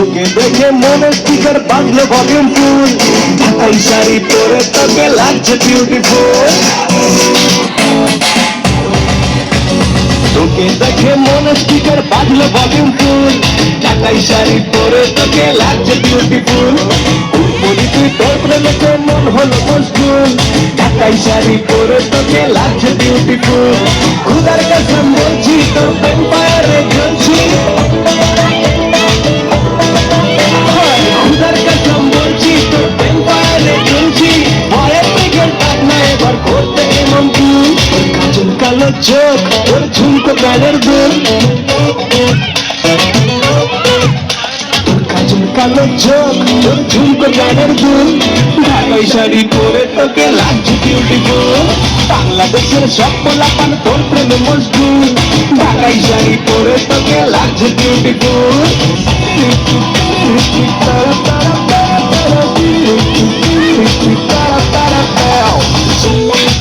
তোকে দেখে মনে স্টিকার বাঁধলো ভগেন ফুল। ঢাকাই শাড়ি পরে তোকে লাগছে বিউটিফুল তোকে দেখে মনে স্টিকার বাঁধলো ভগেন ফুল। ঢাকাই শাড়ি পরে তোকে লাগছে বিউটিফুল বলি তুই তোর প্রেমেতে মন হলো মজগুল ঢাকাই শাড়ি পরে তোকে লাগছে বিউটিফুল খুদার কাছে এবার করতে এমন তুই কাজল কালো চোখ, তোর ঝুমকো গানের দুল কাজল কালো চোখ, তোর ঝুমকো গানের দুল ঢাকাই শাড়ি পরে তোকে লাগছে বিউটিফুল বাংলাদেশের সব পোলাপান তোর প্রেমে মজদুর ঢাকাই শাড়ি পরে তোকে লাগছে বিউটিফুল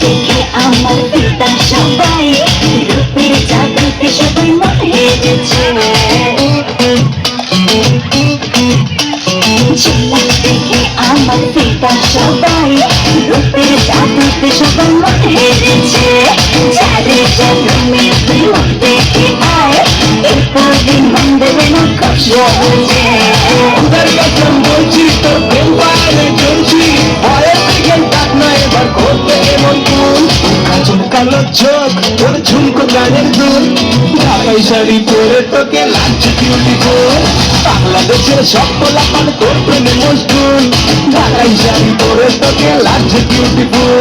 দেখে আমার পিতা সবাই রূপের জাদুতে সবাই মরে গেছে। দেখে আমার পিতা সবাই রূপের জাদুতে সবাই মরে গেছে। মন্দিরে বলছি, তোর কালো চোখ তোর ঝুমকো গানের দুল ঢাকাই শাড়ি পরে তোকে লাগছে বিউটিফুল বাংলাদেশের সব পোলাপান তোর প্রেমে মজদুল ঢাকাই শাড়ি পরে তোকে লাগছে বিউটিফুল